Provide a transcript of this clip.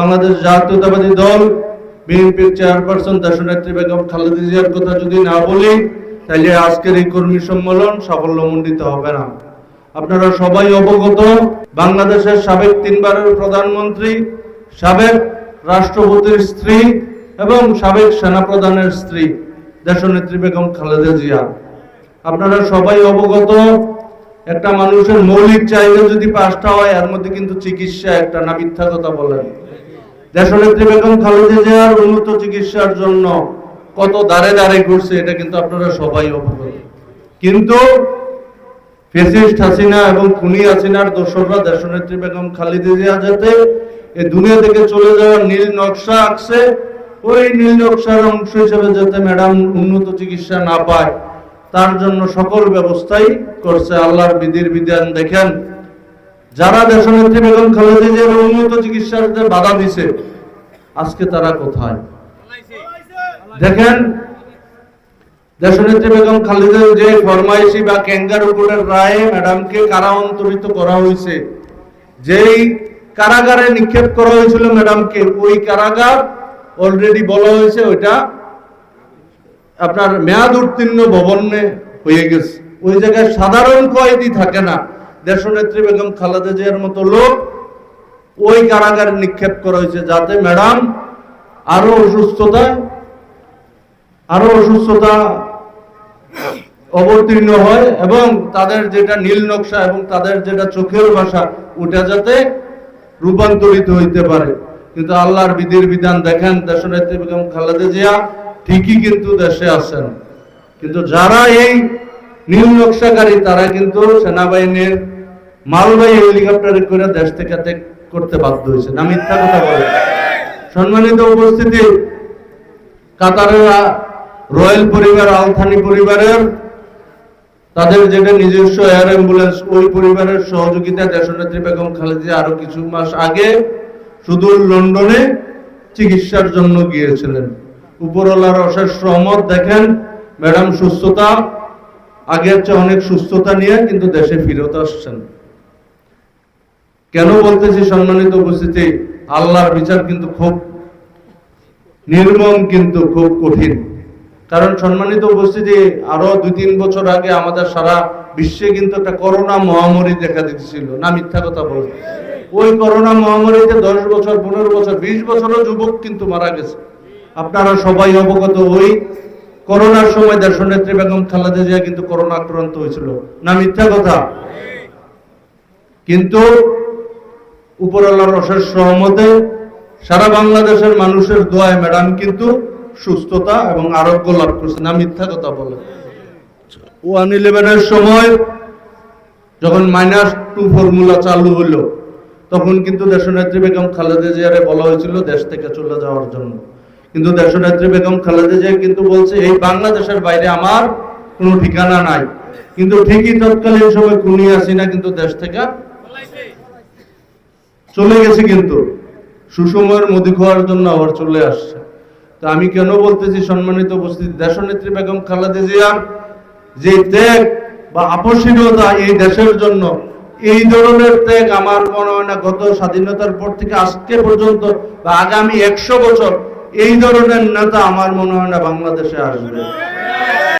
বাংলাদেশ জাতীয়তাবাদী দল, বিএনপির চেয়ারপারসন দেশনেত্রী বেগম খালেদা জিয়ার কথা যদি না বলি তাহলে আজকের এই কর্মী সম্মেলন সাফল্যমণ্ডিত হবে না। আপনারা সবাই অবগত, বাংলাদেশের সাবেক তিনবারের প্রধানমন্ত্রী, সাবেক রাষ্ট্রপতির স্ত্রী এবং সাবেক সেনাপ্রধানের স্ত্রী, দেশনেত্রী বেগম খালেদা জিয়া। আপনারা সবাই অবগত, একটা মানুষের মৌলিক চাহিদা যদি পাঁচটা হয়, এর মধ্যে কিন্তু চিকিৎসা একটা না মিথ্যা কথা বলেন। দেশনেত্রী বেগম খালেদা জিয়ার উন্নত চিকিৎসার জন্য কত দাঁড়ে দাঁড়ে ঘুরছে, এটা কিন্তু আপনারা সবাই অবগত। কিন্তু ফেসিস্ট হাসিনা এবং খুনি হাসিনার দোসররা দেশনেত্রী বেগম খালেদা জিয়া যাতে এই দুনিয়া থেকে চলে যাওয়ার নীল নকশা আঁকছে, ওই নীল নকশার অংশ হিসেবে যাতে ম্যাডাম উন্নত চিকিৎসা না পায়, তার জন্য সকল ব্যবস্থাই করছে আল্লাহর বিধির বিধান। দেখেন যারা দেশনেত্রী বেগম খালেদা জিয়ার উন্নত চিকিৎসার বাধা দিছে, আজকে তারা কোথায়? দেখেন, দেশনেত্রী বেগম খালেদা যে ফরমাইশি বা ক্যাঙ্গারু কোর্টের রায়ে ম্যাডামকে কারা অন্তরিত করা হয়েছে, যেই কারাগারে নিক্ষেপ করা হয়েছিল ম্যাডামকে, ওই কারাগার অলরেডি বলা হয়েছে ওইটা আপনার মেয়াদ উত্তীর্ণ ভবনে হয়ে গেছে। ওই জায়গায় সাধারণ কয়েদি থাকে না। দেশনেত্রী বেগম খালেদা জিয়ার মতো লোক ওই কারাগারে নিক্ষেপ করা হয়েছে যাতে ম্যাডাম আরও অসুস্থতায় আরও অসুস্থতা অবতীর্ণ হয় এবং তাদের যেটা নীল নকশা এবং তাদের যেটা চোখের ভাষা, ওটা যাতে রূপান্তরিত হইতে পারে। কিন্তু আল্লাহর বিধির বিধান দেখেন, দেশনেত্রী বেগম খালেদা জিয়া ঠিকই কিন্তু দেশে আছেন। কিন্তু যারা এই নীল নকশাকারী, তারা কিন্তু সেনাবাহিনীর মালবাহী হেলিকপ্টারে করে দেশ থেকে করতে বাধ্য হয়েছে। না মিথ্যা কথা বলে। সম্মানিত উপস্থিতি, কাতারের রয়্যাল পরিবার, আলথানি পরিবারের, তাদের যেটা নিজস্ব এয়ার অ্যাম্বুলেন্স, ওই পরিবারের সহযোগিতা দেশনেত্রী বেগম খালেদা আরও কিছু মাস আগে সুদূর লন্ডনে চিকিৎসার জন্য গিয়েছিলেন। উপরওয়ালার অশেষ রহমত দেখেন, ম্যাডাম সুস্থতা, আগের চেয়ে অনেক সুস্থতা নিয়ে কিন্তু দেশে ফিরত আসছেন। কেন বলতেছি সম্মানিত উপস্থিতি? আল্লাহর বিচার কিন্তু খুব নির্মম কিন্তু খুব কঠিন। কারণ সম্মানিত উপস্থিতি, আরও দুই তিন বছর আগে আমাদের সারা বিশ্বে কিন্তু একটা করোনা মহামারী দেখা দিচ্ছিল না, মিথ্যা কথা বলে ওই করোনা মহামারীতে দশ বছর, পনেরো বছর, বিশ বছরও যুবক কিন্তু মারা গেছে। আপনারা সবাই অবগত, ওই করোনার সময় দেশনেত্রী বেগম খালেদা জিয়া কিন্তু করোনা আক্রান্ত হয়েছিল। না, মিথ্যা কথা? কিন্তু উপরওয়ালার অশেষ সহমতে সারা বাংলাদেশের মানুষের দোয়ায় ম্যাডাম কিন্তু সুস্থতা এবং আরোগ্য লাভ করছে না, মিথ্যা কথা বলে। ওয়ান ইলেভেনের সময় যখন মাইনাস টু ফর্মুলা চালু হলো, তখন কিন্তু দেশনেত্রী বেগম খালেদা জিয়ারে বলা হয়েছিল দেশ থেকে চলে যাওয়ার জন্য। কিন্তু দেশনেত্রী বেগম খালেদা জিয়া কিন্তু বলছে, এই বাংলাদেশের বাইরে আমার কোনো ঠিকানা নাই। কিন্তু ঠিকই তৎকালীন সময় খুনি আসি না কিন্তু দেশ থেকে চলে গেছে কিন্তু। সুসময়ের মধু খাওয়ার জন্য আবার চলে আসছে। তো আমি কেন বলতেছি, সম্মানিত উপস্থিতি, দেশনেত্রী বেগম খালেদা জিয়ার যে ত্যাগ বা আপসীনতা এই দেশের জন্য, এই ধরনের ত্যাগ আমার মনে হয় না গত স্বাধীনতার পর থেকে আজকে পর্যন্ত বা আগামী একশো বছর এই ধরনের নেতা আমার মনে হয় না বাংলাদেশে আসবে।